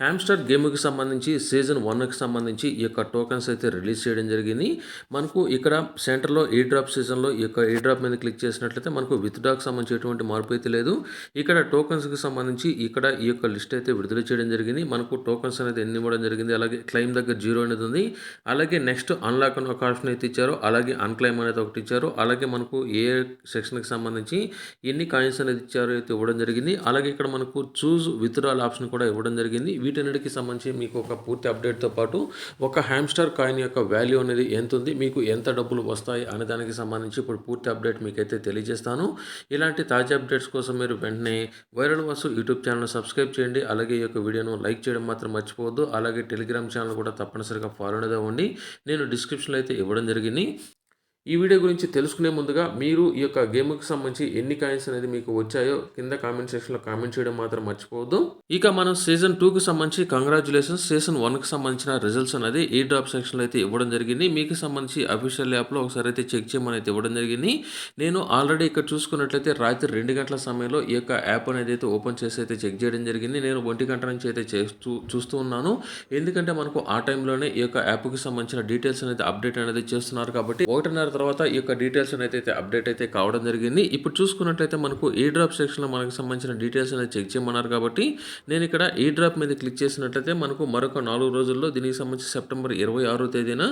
Hamster గేమ్కి సంబంధించి season వన్కి సంబంధించి ఈ యొక్క టోకన్స్ అయితే రిలీజ్ చేయడం జరిగింది. మనకు ఇక్కడ సెంటర్లో ఈ డ్రాప్ సీజన్లో ఈ యొక్క ఈ డ్రాప్ మీద క్లిక్ చేసినట్లయితే మనకు విత్ డాక్ సంబంధించి ఎటువంటి మార్పు అయితే లేదు. ఇక్కడ టోకన్స్కి సంబంధించి ఇక్కడ ఈ యొక్క లిస్ట్ అయితే విడుదల చేయడం జరిగింది. మనకు టోకన్స్ అనేది ఎన్ని ఇవ్వడం జరిగింది అలాగే క్లెయిమ్ దగ్గర జీరో అనేది ఉంది. అలాగే నెక్స్ట్ అన్లాక్ అని ఒక ఆప్షన్ అయితే ఇచ్చారు. అలాగే అన్క్లైమ్ అనేది ఒకటి ఇచ్చారు. అలాగే మనకు ఏ సెక్షన్కి సంబంధించి ఎన్ని కాయిన్స్ అనేది ఇచ్చారో అయితే ఇవ్వడం జరిగింది. అలాగే ఇక్కడ మనకు చూజ్ విత్డ్రాల్ ఆప్షన్ కూడా ఇవ్వడం జరిగింది. వీటన్నిటికి సంబంధించి మీకు ఒక పూర్తి అప్డేట్తో పాటు ఒక హ్యామ్స్టర్ కాయిన్ యొక్క వాల్యూ అనేది ఎంత ఉంది మీకు ఎంత డబ్బులు వస్తాయి అనే దానికి సంబంధించి ఇప్పుడు పూర్తి అప్డేట్ మీకైతే తెలియజేస్తాను. ఇలాంటి తాజా అప్డేట్స్ కోసం మీరు వెంటనే viral Vasu YouTube channel subscribe చేయండి. అలాగే ఈ యొక్క వీడియోను లైక్ చేయడం మాత్రం మర్చిపోవద్దు. అలాగే టెలిగ్రామ్ ఛానల్ కూడా తప్పనిసరిగా ఫాలో అనేది అవ్వండి. నేను డిస్క్రిప్షన్లో అయితే ఇవ్వడం జరిగింది. ఈ వీడియో గురించి తెలుసుకునే ముందుగా మీరు ఈ యొక్క గేమ్కి సంబంధించి ఎన్ని కాయిన్స్ అనేది మీకు వచ్చాయో కింద కామెంట్ సెక్షన్లో కామెంట్ చేయడం మాత్రం మర్చిపోవద్దు. ఇక మనం సీజన్ టూకి సంబంధించి కంగ్రాచులేషన్స్. సీజన్ వన్కి సంబంధించిన రిజల్ట్స్ అనేది ఈ డ్రాప్ సెక్షన్లో అయితే ఇవ్వడం జరిగింది. మీకు సంబంధించి అఫీషియల్ యాప్లో ఒకసారి అయితే చెక్ చేయమని అయితే ఇవ్వడం జరిగింది. నేను ఆల్రెడీ ఇక్కడ చూసుకున్నట్లయితే రాత్రి రెండు గంటల సమయంలో ఈ యొక్క యాప్ అనేది అయితే ఓపెన్ చేసి అయితే చెక్ చేయడం జరిగింది. నేను ఒంటి గంట నుంచి అయితే చేస్తూ చూస్తూ ఉన్నాను. ఎందుకంటే మనకు ఆ టైంలోనే ఈ యొక్క యాప్కి సంబంధించిన డీటెయిల్స్ అనేది అప్డేట్ అనేది చేస్తున్నారు కాబట్టి ఒకటిన్నర తర్వాత ఈ యొక్క డీటెయిల్స్ అనేది అయితే అప్డేట్ అయితే కావడం జరిగింది. ఇప్పుడు చూసుకున్నట్లయితే మనకు ఈ డ్రాప్ సెక్షన్లో మనకు సంబంధించిన డీటెయిల్స్ అనేది చెక్ చేయమన్నారు కాబట్టి నేను ఇక్కడ ఈ డ్రాప్ మీద క్లిక్ చేసినట్లయితే మనకు మరొక నాలుగు రోజుల్లో దీనికి సంబంధించి సెప్టెంబర్ ఇరవై ఆరో తేదీన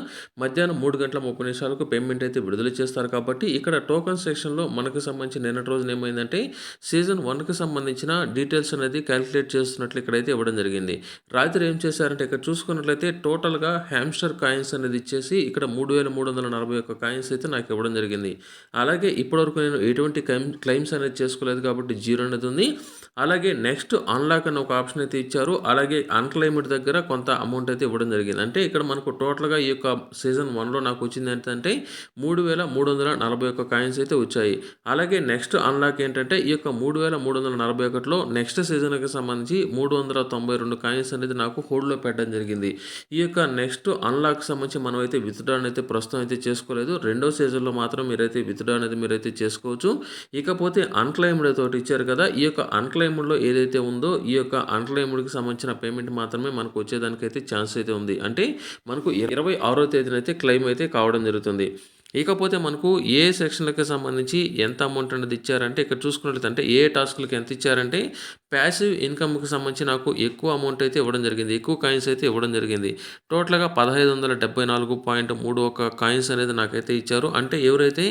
మధ్యాహ్నం మూడు గంటల ముప్పై నిమిషాలకు పేమెంట్ అయితే విడుదల చేస్తారు కాబట్టి ఇక్కడ టోకన్ సెక్షన్లో మనకు సంబంధించి నిన్నటి రోజున ఏమైందంటే సీజన్ వన్కి సంబంధించిన డీటెయిల్స్ అనేది క్యాలిక్యులేట్ చేస్తున్నట్లు ఇక్కడైతే ఇవ్వడం జరిగింది. రాత్రి ఏం చేశారంటే ఇక్కడ చూసుకున్నట్లయితే టోటల్గా హ్యామ్స్టర్ కాయిన్స్ అనేది ఇచ్చేసి ఇక్కడ మూడు వేల మూడు వందల నలభై ఒక్క కాయిన్స్ అయితే నాకు ఇవ్వడం జరిగింది. అలాగే ఇప్పటివరకు నేను ఎటువంటి క్లైమ్ క్లెయిమ్స్ అనేది చేసుకోలేదు కాబట్టి జీరో అనేది ఉంది. అలాగే నెక్స్ట్ అన్లాక్ అని ఒక ఆప్షన్ అయితే ఇచ్చారు. అలాగే అన్క్లైమ్డ్ దగ్గర కొంత అమౌంట్ అయితే ఇవ్వడం జరిగింది. అంటే ఇక్కడ మనకు టోటల్గా ఈ యొక్క సీజన్ వన్లో నాకు వచ్చింది ఏంటంటే మూడు వేల మూడు వందల నలభై ఒక్క కాయిన్స్ అయితే వచ్చాయి. అలాగే నెక్స్ట్ అన్లాక్ ఏంటంటే ఈ యొక్క మూడు వేల మూడు వందల నలభై ఒకటిలో నెక్స్ట్ సీజన్కి సంబంధించి మూడు వందల తొంభై రెండు కాయిన్స్ అనేది నాకు హోల్డ్లో పెట్టడం జరిగింది. ఈ యొక్క నెక్స్ట్ అన్లాక్ సంబంధించి మనం అయితే విత్డ్రా అయితే ప్రస్తుతం అయితే చేసుకోలేదు. రెండు రెండో సీజన్లో మాత్రం మీరైతే విత్డ్రా అనేది మీరైతే చేసుకోవచ్చు. ఇకపోతే అన్క్లైమ్డ్ తోటి ఇచ్చారు కదా ఈ యొక్క అన్క్లైమ్డ్లో ఏదైతే ఉందో ఈ యొక్క అన్క్లైమ్డ్కి సంబంధించిన పేమెంట్ మాత్రమే మనకు వచ్చేదానికైతే ఛాన్స్ అయితే ఉంది. అంటే మనకు ఇరవై ఆరో తేదీన అయితే క్లెయిమ్ అయితే కావడం జరుగుతుంది. ఇకపోతే మనకు ఏ సెక్షన్లకి సంబంధించి ఎంత అమౌంట్ అనేది ఇచ్చారంటే ఇక్కడ చూసుకున్నట్లయితే అంటే ఏ టాస్క్లకి ఎంత ఇచ్చారంటే ప్యాసివ్ ఇన్కమ్కి సంబంధించి నాకు ఎక్కువ అమౌంట్ అయితే ఇవ్వడం జరిగింది. ఎక్కువ కాయిన్స్ అయితే ఇవ్వడం జరిగింది. టోటల్గా పదహైదు వందల డెబ్బై నాలుగు పాయింట్ మూడు ఒక కాయిన్స్ అనేది నాకైతే ఇచ్చారు. అంటే ఎవరైతే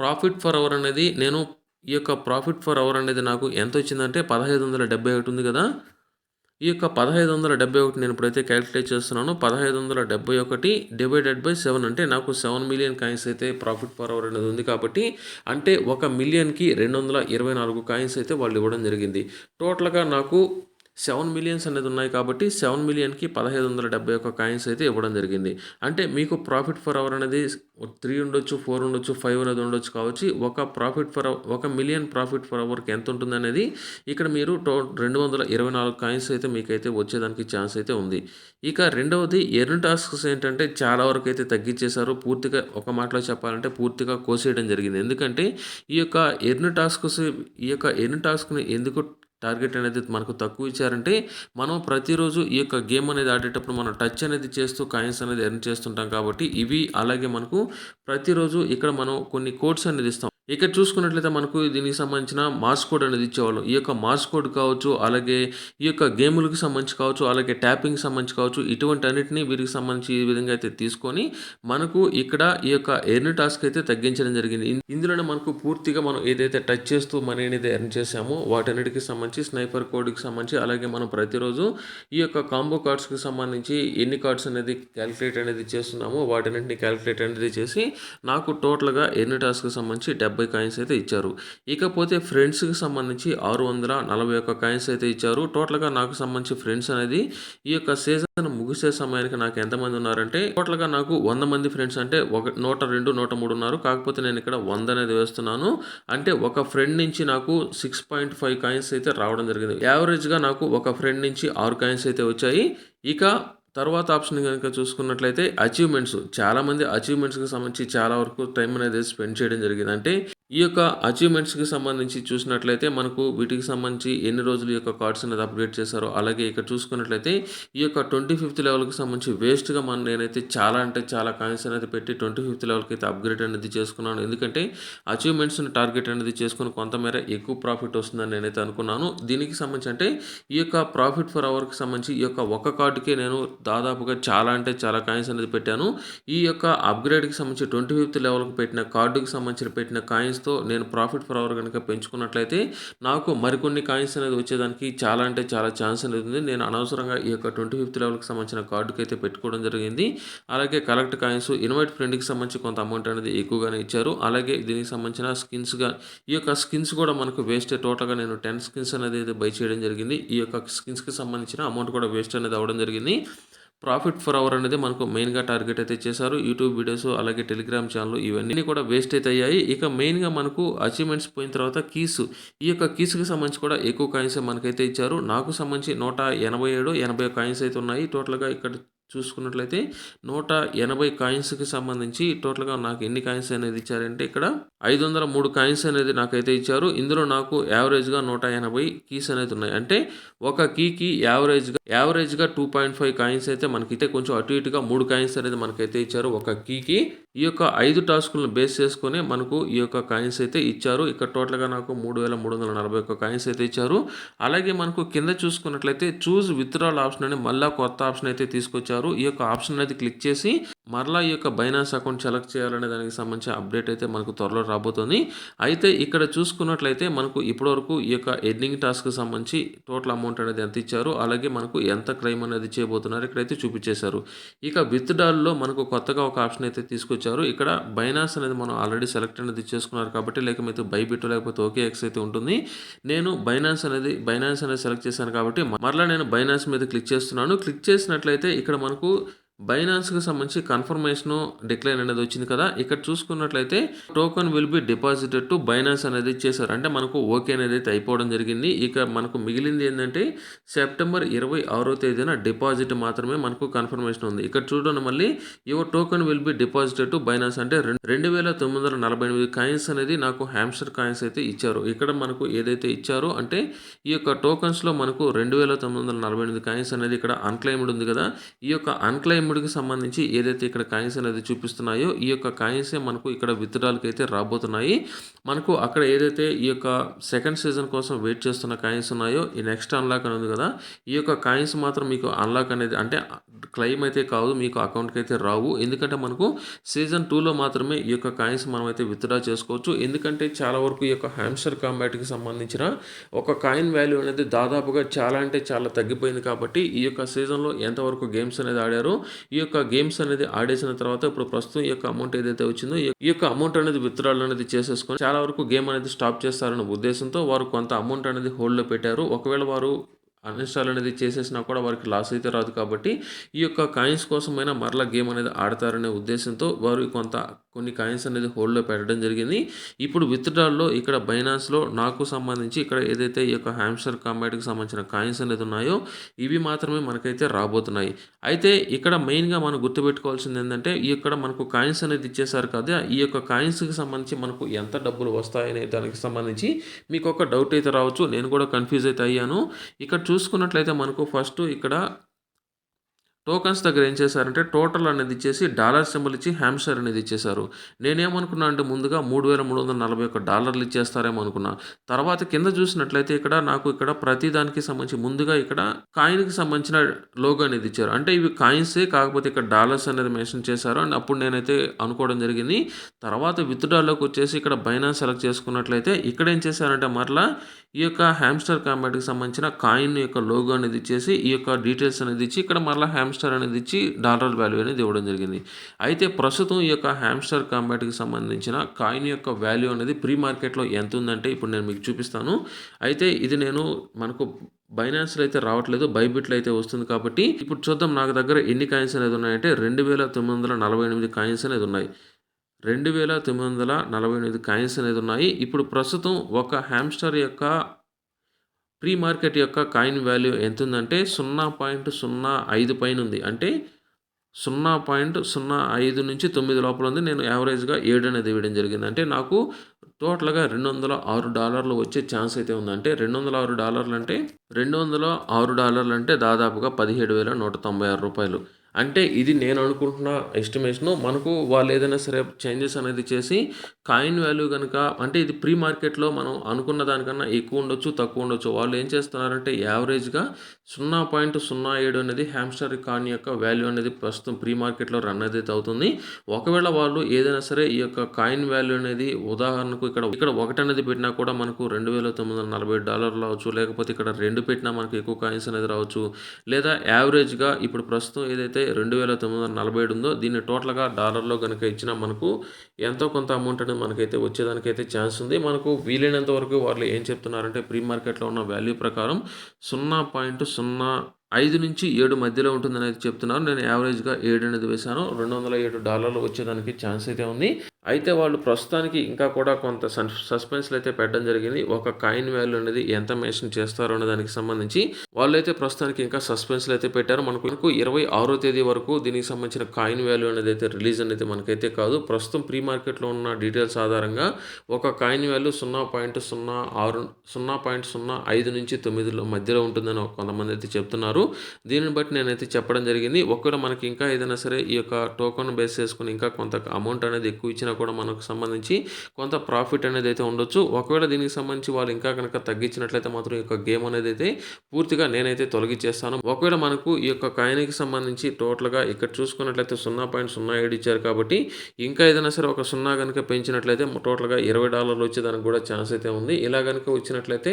ప్రాఫిట్ ఫర్ అవర్ అనేది నేను ఈ యొక్క ప్రాఫిట్ ఫర్ అవర్ అనేది నాకు ఎంత వచ్చిందంటే పదహైదు వందల డెబ్బై ఒకటి ఉంది కదా. ఈ యొక్క పదహైదు వందల డెబ్బై ఒకటి నేను ఇప్పుడైతే క్యాలిక్యులేట్ చేస్తున్నాను. పదహైదు వందల డెబ్బై ఒకటి డివైడెడ్ బై సెవెన్ అంటే నాకు సెవెన్ మిలియన్ కాయిన్స్ అయితే ప్రాఫిట్ పర్ అవర్ అనేది ఉంది కాబట్టి అంటే ఒక మిలియన్కి రెండు వందల ఇరవై నాలుగు కాయిన్స్ అయితే వాళ్ళు ఇవ్వడం జరిగింది. టోటల్గా నాకు సెవెన్ మిలియన్స్ అనేది ఉన్నాయి కాబట్టి సెవెన్ మిలియన్కి పదహైదు వందల డెబ్బై ఒక్క కాయిన్స్ అయితే ఇవ్వడం జరిగింది. అంటే మీకు ప్రాఫిట్ ఫర్ అవర్ అనేది త్రీ ఉండొచ్చు ఫోర్ ఉండొచ్చు ఫైవ్ అనేది ఉండొచ్చు కావచ్చు. ఒక ప్రాఫిట్ ఫర్ ఒక మిలియన్ ప్రాఫిట్ ఫర్ అవర్కి ఎంత ఉంటుంది అనేది ఇక్కడ మీరు టో రెండు వందల ఇరవై నాలుగు కాయిన్స్ అయితే మీకైతే వచ్చేదానికి ఛాన్స్ అయితే ఉంది. ఇక రెండవది ఎర్న్ టాస్క్స్ ఏంటంటే చాలా వరకు అయితే తగ్గించేశారు. పూర్తిగా ఒక మాటలో చెప్పాలంటే పూర్తిగా కోసేయడం జరిగింది. ఎందుకంటే ఈ యొక్క ఎర్న్ టాస్క్స్ ఈ యొక్క ఎర్న్ టాస్క్ని ఎందుకు టార్గెట్ అనేది మనకు తక్కువ ఇచ్చారంటే మనం ప్రతిరోజు ఈ యొక్క గేమ్ అనేది ఆడేటప్పుడు మనం టచ్ అనేది చేస్తూ కాయిన్స్ అనేది ఎర్న్ చేస్తుంటాం కాబట్టి ఇవి అలాగే మనకు ప్రతిరోజు ఇక్కడ మనం కొన్ని కోడ్స్ అనేది ఇస్తాం. ఇక్కడ చూసుకున్నట్లయితే మనకు దీనికి సంబంధించిన మాస్ కోడ్ అనేది ఇచ్చేవాళ్ళు. ఈ యొక్క మాస్ కోడ్ కావచ్చు అలాగే ఈ యొక్క గేములకు సంబంధించి కావచ్చు అలాగే ట్యాపింగ్ సంబంధించి కావచ్చు ఇటువంటి అన్నిటిని వీరికి సంబంధించి ఈ విధంగా అయితే తీసుకొని మనకు ఇక్కడ ఈ యొక్క ఎర్న్ టాస్క్ అయితే తగ్గించడం జరిగింది. ఇందులోనే మనకు పూర్తిగా మనం ఏదైతే టచ్ చేస్తూ మనీ అనేది ఎర్న్ చేసామో వాటన్నిటికి సంబంధించి స్నైపర్ కోడ్కి సంబంధించి అలాగే మనం ప్రతిరోజు ఈ యొక్క కాంబో కార్డ్స్కి సంబంధించి ఎన్ని కార్డ్స్ అనేది క్యాలిక్యులేట్ అనేది చేస్తున్నామో వాటన్నింటినీ క్యాలిక్యులేట్ అనేది చేసి నాకు టోటల్గా ఎన్ని టాస్క్కి సంబంధించి డెబ్బై కాయిన్స్ అయితే ఇచ్చారు. ఇకపోతే ఫ్రెండ్స్కి సంబంధించి ఆరు వందల నలభై ఒక్క కాయిన్స్ అయితే ఇచ్చారు. టోటల్గా నాకు సంబంధించి ఫ్రెండ్స్ అనేది ఈ యొక్క సీజన్ ముగిసే సమయానికి నాకు ఎంతమంది ఉన్నారంటే టోటల్గా నాకు వంద మంది ఫ్రెండ్స్ అంటే ఒక నూట రెండు నూట మూడు ఉన్నారు. కాకపోతే నేను ఇక్కడ వంద అనేది వేస్తున్నాను. అంటే ఒక ఫ్రెండ్ నుంచి నాకు సిక్స్ పాయింట్ ఫైవ్ కాయిన్స్ అయితే రావడం జరిగింది. యావరేజ్గా నాకు ఒక ఫ్రెండ్ నుంచి ఆరు కాయిన్స్ అయితే వచ్చాయి. ఇక తర్వాత ఆప్షన్ కనుక చూసుకున్నట్లయితే అచీవ్మెంట్స్ చాలామంది అచీవ్మెంట్స్కి సంబంధించి చాలా వరకు టైం అనేది స్పెండ్ చేయడం జరిగింది. అంటే ఈ యొక్క అచీవ్మెంట్స్కి సంబంధించి చూసినట్లయితే మనకు వీటికి సంబంధించి ఎన్ని రోజులు ఈ యొక్క కార్డ్స్ అనేది అప్డేట్ చేశారో అలాగే ఇక్కడ చూసుకున్నట్లయితే ఈ యొక్క ట్వంటీ ఫిఫ్త్ లెవెల్కి సంబంధించి వేస్ట్గా మనం నేనైతే చాలా అంటే చాలా కాయిన్స్ అనేది పెట్టి ట్వంటీ ఫిఫ్త్ లెవెల్కి అయితే అప్గ్రేడ్ అనేది చేసుకున్నాను. ఎందుకంటే అచీవ్మెంట్స్ని టార్గెట్ అనేది చేసుకుని కొంతమేర ఎక్కువ ప్రాఫిట్ వస్తుందని నేనైతే అనుకున్నాను. దీనికి సంబంధించి అంటే ఈ యొక్క ప్రాఫిట్ ఫర్ అవర్కి సంబంధించి ఈ యొక్క ఒక కార్డుకే నేను దాదాపుగా చాలా అంటే చాలా కాయిన్స్ అనేది పెట్టాను. ఈ యొక్క అప్గ్రేడ్కి సంబంధించి ట్వంటీ ఫిఫ్త్ లెవెల్కి పెట్టిన కార్డుకి సంబంధించిన పెట్టిన కాయిన్స్తో నేను ప్రాఫిట్ ఫర్ అవర్ కనుక పెంచుకున్నట్లయితే నాకు మరికొన్ని కాయిన్స్ అనేది వచ్చేదానికి చాలా అంటే చాలా ఛాన్స్ అనేది ఉంది. నేను అనవసరంగా ఈ యొక్క ట్వంటీ ఫిఫ్త్ లెవెల్కి సంబంధించిన కార్డుకి అయితే పెట్టుకోవడం జరిగింది. అలాగే కలెక్ట్ కాయిన్స్ ఇన్వైట్ ఫ్రెండ్కి సంబంధించి కొంత అమౌంట్ అనేది ఎక్కువగానే ఇచ్చారు. అలాగే దీనికి సంబంధించిన స్కిన్స్గా ఈ యొక్క స్కిన్స్ కూడా మనకు వేస్ట్ టోటల్గా నేను టెన్ స్కిన్స్ అనేది అయితే బై చేయడం జరిగింది. ఈ యొక్క స్కిన్స్కి సంబంధించిన అమౌంట్ కూడా వేస్ట్ అనేది అవ్వడం జరిగింది. ప్రాఫిట్ ఫర్ అవర్ అనేది మనకు మెయిన్గా టార్గెట్ అయితే చేశారు. యూట్యూబ్ వీడియోస్ అలాగే టెలిగ్రామ్ ఛానల్ ఇవన్నీ కూడా వేస్ట్ అయితే అయ్యాయి. ఇక మెయిన్గా మనకు అచీవ్మెంట్స్ పోయిన తర్వాత కీస్ ఈ యొక్క కీస్కి సంబంధించి కూడా ఎక్కువ కాయిన్స్ మనకైతే ఇచ్చారు. నాకు సంబంధించి నూట ఎనభై ఏడు ఎనభై కాయిన్స్ అయితే ఉన్నాయి. టోటల్గా ఇక్కడ చూసుకున్నట్లయితే నూట ఎనభై కాయిన్స్కి సంబంధించి టోటల్గా నాకు ఎన్ని కాయిన్స్ అనేది ఇచ్చారంటే ఇక్కడ ఐదు వందల మూడు కాయిన్స్ అనేది నాకైతే ఇచ్చారు. ఇందులో నాకు యావరేజ్గా నూట ఎనభై కీస్ అనేది ఉన్నాయి. అంటే ఒక కీకి యావరేజ్గా యావరేజ్గా టూ పాయింట్ ఫైవ్ కాయిన్స్ అయితే మనకి కొంచెం అటు ఇటుగా మూడు కాయిన్స్ అనేది మనకైతే ఇచ్చారు ఒక కీకి. ఈ యొక్క ఐదు టాస్కులను బేస్ చేసుకొని మనకు ఈ యొక్క కాయిన్స్ అయితే ఇచ్చారు. ఇక్కడ టోటల్గా నాకు మూడు వేల మూడు వందల నలభై ఒక్క కాయిన్స్ అయితే ఇచ్చారు. అలాగే మనకు కింద చూసుకున్నట్లయితే చూజ్ విత్డ్రాల్ ఆప్షన్ అని మళ్ళీ కొత్త ఆప్షన్ అయితే తీసుకొచ్చారు. ఈ యొక్క ఆప్షన్ అనేది క్లిక్ చేసి మరలా ఈ యొక్క బైనాన్స్ అకౌంట్ సెలెక్ట్ చేయాలనే దానికి సంబంధించిన అప్డేట్ అయితే మనకు త్వరలో రాబోతుంది. అయితే ఇక్కడ చూసుకున్నట్లయితే మనకు ఇప్పటివరకు ఈ యొక్క ఎర్నింగ్ టాస్క్కి సంబంధించి టోటల్ అమౌంట్ అనేది ఎంత ఇచ్చారు? అలాగే మనకు ఎంత క్లెయిమ్ అనేది చేయబోతున్నారు? ఇక్కడైతే చూపించేశారు. ఇక విత్డ్రాల్లో మనకు కొత్తగా ఒక ఆప్షన్ అయితే తీసుకొచ్చారు. ఇక్కడ బైనాన్స్ అనేది మనం ఆల్రెడీ సెలెక్ట్ అనేది చేసుకున్నారు కాబట్టి లేక మీతో బైబిట్ లేకపోతే ఓకే ఎక్స్ అయితే ఉంటుంది. నేను బైనాన్స్ అనేది బైనాన్స్ అనేది సెలెక్ట్ చేశాను కాబట్టి మరలా నేను బైనాన్స్ మీద క్లిక్ చేస్తున్నాను. క్లిక్ చేసినట్లయితే ఇక్కడ మనం మనకు బైనాన్స్కి సంబంధించి కన్ఫర్మేషన్ డిక్లైన్ అనేది వచ్చింది కదా. ఇక్కడ చూసుకున్నట్లయితే token will be deposited to Binance అనేది ఇచ్చేసారు అంటే మనకు ఓకే అనేది అయితే అయిపోవడం జరిగింది. ఇక మనకు మిగిలింది ఏంటంటే సెప్టెంబర్ ఇరవై ఆరో తేదీన డిపాజిట్ మాత్రమే మనకు కన్ఫర్మేషన్ ఉంది. ఇక్కడ చూడండి మళ్ళీ your token will be deposited to Binance అంటే రెండు వేల తొమ్మిది వందల నలభై ఎనిమిది కాయిన్స్ అనేది నాకు హ్యామ్స్టర్ కాయిన్స్ అయితే ఇచ్చారు. ఇక్కడ మనకు ఏదైతే ఇచ్చారో అంటే ఈ యొక్క టోకన్స్లో మనకు రెండు వేల తొమ్మిది వందల నలభై ఎనిమిది కాయిన్స్ అనేది ఇక్కడ అన్క్లైమ్డ్ ఉంది కదా. ఈ యొక్క అన్క్లైమ్ అన్క్లైమ్డ్కి సంబంధించి ఏదైతే ఇక్కడ కాయిన్స్ అనేది చూపిస్తున్నాయో ఈ యొక్క కాయిన్సే మనకు ఇక్కడ విత్డ్రాల్కి అయితే రాబోతున్నాయి. మనకు అక్కడ ఏదైతే ఈ యొక్క సెకండ్ సీజన్ కోసం వెయిట్ చేస్తున్న కాయిన్స్ ఉన్నాయో ఈ నెక్స్ట్ అన్లాక్ అనేది కదా ఈ యొక్క కాయిన్స్ మాత్రం మీకు అన్లాక్ అనేది అంటే క్లెయిమ్ అయితే కాదు మీకు అకౌంట్కి అయితే రావు. ఎందుకంటే మనకు సీజన్ టూలో మాత్రమే ఈ యొక్క కాయిన్స్ మనం అయితే విత్డ్రా చేసుకోవచ్చు. ఎందుకంటే చాలా వరకు ఈ యొక్క హ్యామ్స్టర్ కాంబాట్కి సంబంధించిన ఒక కాయిన్ వాల్యూ అనేది దాదాపుగా చాలా అంటే చాలా తగ్గిపోయింది కాబట్టి ఈ యొక్క సీజన్లో ఎంతవరకు గేమ్స్ అనేది ఆడారో ఈ యొక్క గేమ్స్ అనేది ఆడేసిన తర్వాత ఇప్పుడు ప్రస్తుతం ఈ యొక్క అమౌంట్ ఏదైతే వచ్చిందో ఈ యొక్క అమౌంట్ అనేది విత్డ్రాల్ అనేది చేసేసుకొని చాలా వరకు గేమ్ అనేది స్టాప్ చేస్తారన్న ఉద్దేశంతో వారు కొంత అమౌంట్ అనేది హోల్డ్లో పెట్టారు. ఒకవేళ వారు అన్ఇన్స్టాల్ అనేది చేసేసినా కూడా వారికి లాస్ అయితే రాదు కాబట్టి ఈ యొక్క కాయిన్స్ కోసమైనా మరలా గేమ్ అనేది ఆడతారనే ఉద్దేశంతో వారు కొంత కొన్ని కాయిన్స్ అనేది హోల్డ్లో పెట్టడం జరిగింది. ఇప్పుడు విత్డ్రాల్లో ఇక్కడ బైనాన్స్లో నాకు సంబంధించి ఇక్కడ ఏదైతే ఈ యొక్క హ్యామ్స్టర్ కాంబాట్కి సంబంధించిన కాయిన్స్ అనేది ఉన్నాయో ఇవి మాత్రమే మనకైతే రాబోతున్నాయి. అయితే ఇక్కడ మెయిన్గా మనం గుర్తుపెట్టుకోవాల్సింది ఏంటంటే ఇక్కడ మనకు కాయిన్స్ అనేది ఇచ్చేసారు కదా ఈ యొక్క కాయిన్స్కి సంబంధించి మనకు ఎంత డబ్బులు వస్తాయనే దానికి సంబంధించి మీకు ఒక డౌట్ అయితే రావచ్చు. నేను కూడా కన్ఫ్యూజ్ అయితే అయ్యాను. ఇక్కడ చూసుకున్నట్లయితే మనకు ఫస్ట్ ఇక్కడ టోకన్స్ దగ్గర ఏం చేశారంటే టోటల్ అనేది ఇచ్చేసి డాలర్ సింబల్ ఇచ్చి హ్యామ్స్టర్ అనేది ఇచ్చేశారు. నేనేమనుకున్నా అంటే ముందుగా మూడు వేల మూడు వందల నలభై ఒక్క డాలర్లు ఇచ్చేస్తారేమో అనుకున్నా. తర్వాత కింద చూసినట్లయితే ఇక్కడ నాకు ఇక్కడ ప్రతి దానికి సంబంధించి ముందుగా ఇక్కడ కాయిన్కి సంబంధించిన లోగో అనేది ఇచ్చారు. అంటే ఇవి కాయిన్సే కాకపోతే ఇక్కడ డాలర్స్ అనేది మెన్షన్ చేశారు. అండ్ అప్పుడు నేనైతే అనుకోవడం జరిగింది. తర్వాత విత్డ్రాలోకి వచ్చేసి ఇక్కడ బైనాన్స్ సెలెక్ట్ చేసుకున్నట్లయితే ఇక్కడ ఏం చేశారంటే మరలా ఈ యొక్క హ్యామ్స్టర్ కాంబాట్కి సంబంధించిన కాయిన్ యొక్క లోగో అనేది ఇచ్చేసి ఈ యొక్క డీటెయిల్స్ అనేది ఇచ్చి ఇక్కడ మళ్ళీ హ్యామ్స్టర్ అనేది ఇచ్చి డాలర్ వాల్యూ అనేది ఇవ్వడం జరిగింది. అయితే ప్రస్తుతం ఈ యొక్క హ్యామ్స్టర్ కాంబాట్కి సంబంధించిన కాయిన్ యొక్క వాల్యూ అనేది ప్రీ మార్కెట్లో ఎంత ఉందంటే ఇప్పుడు నేను మీకు చూపిస్తాను. అయితే ఇది నేను మనకు బైనాన్స్లో అయితే రావట్లేదు బైబిట్లో అయితే వస్తుంది కాబట్టి ఇప్పుడు చూద్దాం. నాకు దగ్గర ఎన్ని కాయిన్స్ అనేది ఉన్నాయంటే రెండు వేల తొమ్మిది వందల నలభై ఎనిమిది కాయిన్స్ అనేది ఉన్నాయి. రెండు వేల తొమ్మిది వందల నలభై ఎనిమిది కాయిన్స్ అనేది ఉన్నాయి. ఇప్పుడు ప్రస్తుతం ఒక హ్యామ్స్టర్ యొక్క ప్రీ మార్కెట్ యొక్క కాయిన్ వాల్యూ ఎంత ఉందంటే సున్నా పాయింట్ సున్నా ఐదు పైన ఉంది. అంటే సున్నా పాయింట్ సున్నా ఐదు నుంచి తొమ్మిది లోపల ఉంది. నేను యావరేజ్గా ఏడు అనేది ఇవ్వడం జరిగింది. అంటే నాకు టోటల్గా రెండు వందల ఆరు డాలర్లు వచ్చే ఛాన్స్ అయితే ఉంది. అంటే రెండు వందల ఆరు డాలర్లు అంటే రెండు వందల ఆరు డాలర్లు అంటే దాదాపుగా పదిహేడు వేల నూట తొంభై ఆరు రూపాయలు. అంటే ఇది నేను అనుకుంటున్న ఎస్టిమేషన్ మనకు వాళ్ళు ఏదైనా సరే చేంజెస్ అనేది చేసి కాయిన్ వాల్యూ కనుక అంటే ఇది ప్రీ మార్కెట్లో మనం అనుకున్న దానికన్నా ఎక్కువ ఉండొచ్చు తక్కువ ఉండొచ్చు. వాళ్ళు ఏం చేస్తున్నారంటే యావరేజ్గా సున్నా పాయింట్ సున్నా ఏడు అనేది హ్యామ్స్టర్ కాయిన్ యొక్క వాల్యూ అనేది ప్రస్తుతం ప్రీ మార్కెట్లో రన్ అయితే అవుతుంది. ఒకవేళ వాళ్ళు ఏదైనా సరే ఈ యొక్క కాయిన్ వాల్యూ అనేది ఉదాహరణకు ఇక్కడ ఇక్కడ ఒకటి అనేది పెట్టినా కూడా మనకు రెండు వేల తొమ్మిది వందల నలభై డాలర్లు రావచ్చు. లేకపోతే ఇక్కడ రెండు పెట్టినా మనకు ఎక్కువ కాయిన్స్ అనేది రావచ్చు. లేదా యావరేజ్గా ఇప్పుడు ప్రస్తుతం ఏదైతే రెండు వేల తొమ్మిది వందల నలభై ఏడు ఉందో దీన్ని టోటల్గా డాలర్లో కనుక ఇచ్చినా మనకు ఎంతో కొంత అమౌంట్ అనేది మనకైతే వచ్చేదానికైతే ఛాన్స్ ఉంది. మనకు వీలైనంత వరకు వాళ్ళు ఏం చెప్తున్నారంటే ప్రీ మార్కెట్లో ఉన్న వాల్యూ ప్రకారం సున్నా పాయింట్ సున్నా ఐదు నుంచి ఏడు మధ్యలో ఉంటుందని అయితే చెప్తున్నారు. నేను యావరేజ్గా ఏడు అనేది వేశాను. రెండు వందల ఏడు డాలర్లు వచ్చేదానికి ఛాన్స్ అయితే ఉంది. అయితే వాళ్ళు ప్రస్తుతానికి ఇంకా కూడా కొంత సస్పెన్స్లు అయితే పెట్టడం జరిగింది. ఒక కాయిన్ వాల్యూ అనేది ఎంత మెన్షన్ చేస్తారో అనే దానికి సంబంధించి వాళ్ళు అయితే ప్రస్తుతానికి ఇంకా సస్పెన్స్లు అయితే పెట్టారు. మనకు ఇరవై ఆరో తేదీ వరకు దీనికి సంబంధించిన కాయిన్ వాల్యూ అనేది అయితే రిలీజ్ అనేది మనకైతే కాదు. ప్రస్తుతం ప్రీ మార్కెట్లో ఉన్న డీటెయిల్స్ ఆధారంగా ఒక కాయిన్ వాల్యూ సున్నా పాయింట్ సున్నా ఆరు సున్నా పాయింట్ సున్నా ఐదు నుంచి తొమ్మిదిలో మధ్యలో ఉంటుందని కొంతమంది అయితే చెప్తున్నారు. దీనిని బట్టి నేనైతే చెప్పడం జరిగింది. ఒకవేళ మనకి ఇంకా ఏదైనా సరే ఈ యొక్క టోకన్ బేస్ చేసుకుని ఇంకా కొంత అమౌంట్ అనేది ఎక్కువ ఇచ్చిన కూడా మనకు సంబంధించి కొంత ప్రాఫిట్ అనేది అయితే ఉండొచ్చు. ఒకవేళ దీనికి సంబంధించి వాళ్ళు ఇంకా కనుక తగ్గించినట్లయితే మాత్రం ఈ యొక్క గేమ్ అనేది అయితే పూర్తిగా నేనైతే తొలగించేస్తాను. ఒకవేళ మనకు ఈ యొక్క కాయిన్కి సంబంధించి టోటల్గా ఇక్కడ చూసుకున్నట్లయితే సున్నా పాయింట్ సున్నా ఏడు ఇచ్చారు కాబట్టి ఇంకా ఏదైనా సరే ఒక సున్నా కనుక పెంచినట్లయితే టోటల్గా ఇరవై డాలర్లు వచ్చేదానికి కూడా ఛాన్స్ అయితే ఉంది. ఇలా కనుక వచ్చినట్లయితే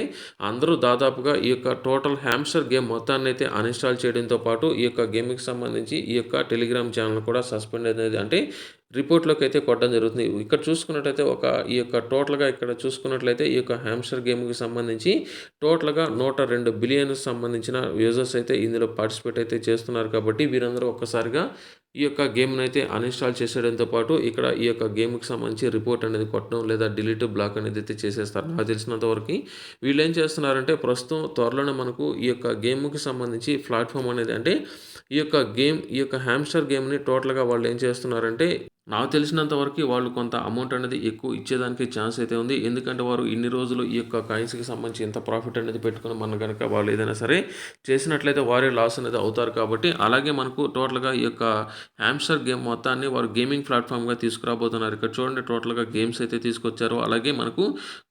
అందరూ దాదాపుగా ఈ యొక్క టోటల్ హ్యామ్స్టర్ గేమ్ మొత్తాన్ని అయితే అన్ఇన్స్టాల్ చేయడంతో పాటు ఈ యొక్క గేమ్కి సంబంధించి ఈ యొక్క టెలిగ్రామ్ ఛానల్ కూడా సస్పెండ్ అనేది అంటే రిపోర్ట్లోకి అయితే కొట్టడం జరుగుతుంది. ఇక్కడ చూసుకున్నట్లయితే ఒక ఈ యొక్క టోటల్గా ఇక్కడ చూసుకున్నట్లయితే ఈ యొక్క హ్యామ్స్టర్ గేమ్కి సంబంధించి టోటల్గా నూట రెండు బిలియన్ సంబంధించిన యూజర్స్ అయితే ఇందులో పార్టిసిపేట్ అయితే చేస్తున్నారు కాబట్టి వీరందరూ ఒక్కసారిగా ఈ యొక్క గేమ్ని అయితే అన్ఇన్స్టాల్ చేసేయడంతో పాటు ఇక్కడ ఈ యొక్క గేమ్కి సంబంధించి రిపోర్ట్ అనేది కొట్టడం లేదా డిలీట్ బ్లాక్ అనేది అయితే చేసేస్తారు. నాకు తెలిసినంత వరకు వీళ్ళు ఏం చేస్తున్నారంటే ప్రస్తుతం త్వరలోనే మనకు ఈ యొక్క గేమ్కి సంబంధించి ప్లాట్ఫామ్ అనేది అంటే ఈ యొక్క గేమ్ ఈ యొక్క హ్యామ్స్టర్ గేమ్ని టోటల్గా వాళ్ళు ఏం చేస్తున్నారంటే నాకు తెలిసినంత వరకు వాళ్ళు కొంత అమౌంట్ అనేది ఎక్కువ ఇచ్చేదానికి ఛాన్స్ అయితే ఉంది. ఎందుకంటే వారు ఇన్ని రోజులు ఈ యొక్క కాయిన్స్కి సంబంధించి ఎంత ప్రాఫిట్ అనేది పెట్టుకుని మన కనుక వాళ్ళు ఏదైనా సరే చేసినట్లయితే వారే లాస్ అనేది అవుతారు కాబట్టి అలాగే మనకు టోటల్గా ఈ యొక్క హ్యామ్స్టర్ గేమ్ మొత్తాన్ని వారు గేమింగ్ ప్లాట్ఫామ్గా తీసుకురాబోతున్నారు. ఇక్కడ చూడండి టోటల్గా గేమ్స్ అయితే తీసుకొచ్చారు. అలాగే మనకు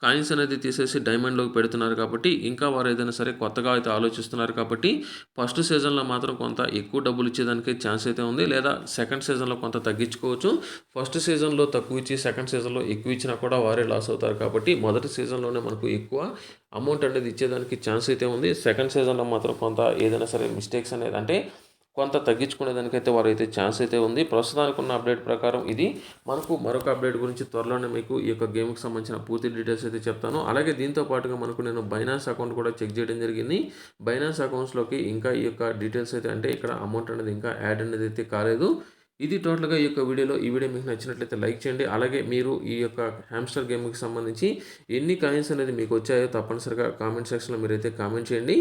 కాయిన్స్ అనేది తీసేసి డైమండ్లోకి పెడుతున్నారు కాబట్టి ఇంకా వారు ఏదైనా సరే కొత్తగా అయితే ఆలోచిస్తున్నారు కాబట్టి ఫస్ట్ సీజన్లో మాత్రం కొంత ఎక్కువ డబ్బులు ఇచ్చేదానికి ఛాన్స్ అయితే ఉంది. లేదా సెకండ్ సీజన్లో కొంత తగ్గించుకోవచ్చు. ఫస్ట్ సీజన్లో తక్కువ ఇచ్చి సెకండ్ సీజన్లో ఎక్కువ ఇచ్చినా కూడా వారే లాస్ అవుతారు కాబట్టి మొదటి సీజన్లోనే మనకు ఎక్కువ అమౌంట్ అనేది ఇచ్చేదానికి ఛాన్స్ అయితే ఉంది. సెకండ్ సీజన్లో మాత్రం కొంత ఏదైనా సరే మిస్టేక్స్ అనేది అంటే కొంత తగ్గించుకునేదానికైతే అయితే ఛాన్స్ అయితే ఉంది. ప్రస్తుతానికి ఉన్న అప్డేట్ ప్రకారం ఇది. మనకు మరొక అప్డేట్ గురించి త్వరలోనే మీకు ఈ యొక్క గేమ్కి సంబంధించిన పూర్తి డీటెయిల్స్ అయితే చెప్తాను. అలాగే దీంతో పాటుగా మనకు నేను బైనాన్స్ అకౌంట్ కూడా చెక్ చేయడం జరిగింది. బైనాన్స్ అకౌంట్స్లోకి ఇంకా ఈ యొక్క డీటెయిల్స్ అయితే అంటే ఇక్కడ అమౌంట్ అనేది ఇంకా యాడ్ అనేది అయితే కాలేదు. ఇది టోటల్గా ఈ యొక్క వీడియోలో ఈ వీడియో మీకు నచ్చినట్లయితే లైక్ చేయండి. అలాగే మీరు ఈ యొక్క హ్యామ్స్టర్ గేమ్కి సంబంధించి ఎన్ని కాయిన్స్ అనేది మీకు వచ్చాయో తప్పనిసరిగా కామెంట్ సెక్షన్లో మీరైతే కామెంట్ చేయండి.